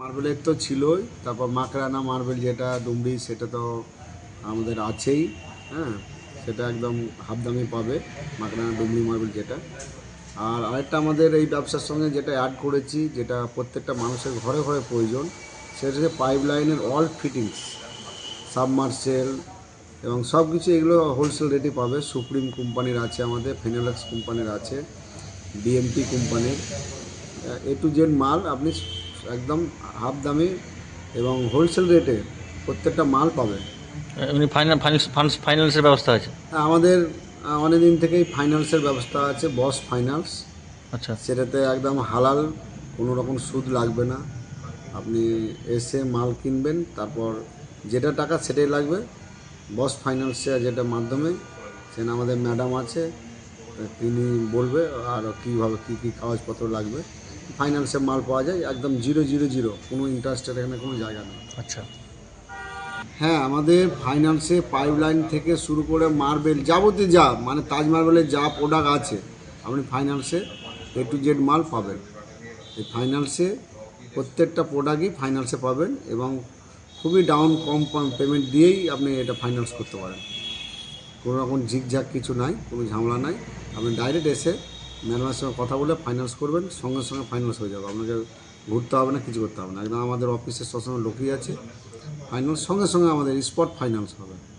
মার্বেলের তো ছিলই, তারপর মাকড়ানা মার্বেল যেটা ডুমরি সেটা তো আমাদের আছেই হ্যাঁ? সেটা একদম হাফ দামে পাবে, মাকড়ানা ডুমরি মার্বেল যেটা। আর আরেকটা আমাদের এই ব্যবসার সঙ্গে যেটা অ্যাড করেছি, যেটা প্রত্যেকটা মানুষের ঘরে ঘরে প্রয়োজন, সেটা হচ্ছে পাইপ লাইনের অল ফিটিংস সাবমার্সেল এবং সব কিছু এগুলো হোলসেল রেটে পাবে। সুপ্রিম কোম্পানির আছে আমাদের ফিনোলেক্স কোম্পানির আছে ডিএমটি কোম্পানির এ টু জেড মাল আপনি একদম হাফ দামি এবং হোলসেল রেটে প্রত্যেকটা মাল পাবেন এমনি ফাইনাল ফাইন্যান্সের ব্যবস্থা আছে? আমাদের অনেক দিন থেকেই ফাইন্যান্সের ব্যবস্থা আছে বস ফাইন্যান্স আচ্ছা। সেটাতে একদম হালাল কোনো রকম সুদ লাগবে না। আপনি এসে মাল কিনবেন তারপর যেটা টাকা সেটাই লাগবে। বস ফাইন্যান্সে যেটা মাধ্যমে সেখানে আমাদের ম্যাডাম আছে তিনি বলবে আর কীভাবে কী কী কাগজপত্র লাগবে। ফাইন্যান্সে মাল পাওয়া যায় একদম জিরো জিরো জিরো। কোনো ইন্টারেস্টের এখানে কোনো জায়গা নেই। আচ্ছা। হ্যাঁ আমাদের ফাইন্যান্সে পাইপলাইন থেকে শুরু করে মার্বেল যাবতীয় যা মানে তাজ মার্বেলের যা প্রোডাক্ট আছে আপনি ফাইন্যান্সে এ টু জেড মাল পাবেন। এই ফাইন্যান্সে প্রত্যেকটা প্রোডাক্টই ফাইন্যান্সে পাবেন এবং খুবই ডাউন কম পেমেন্ট দিয়েই আপনি এটা ফাইন্যান্স করতে পারেন। কোনো রকম ঝিকঝাক কিছু নাই কোনো ঝামেলা নাই। আপনি ডাইরেক্ট এসে ম্যাডামের সঙ্গে কথা বলে ফাইন্যান্স করবেন, সঙ্গে সঙ্গে ফাইন্যান্স হয়ে যাবে। আপনাকে ঘুরতে হবে না, কিছু করতে হবে না। একদম আমাদের অফিসের সবসময় লোকই আছে। ফাইন্যান্স সঙ্গে সঙ্গে আমাদের স্পট ফাইন্যান্স হবে।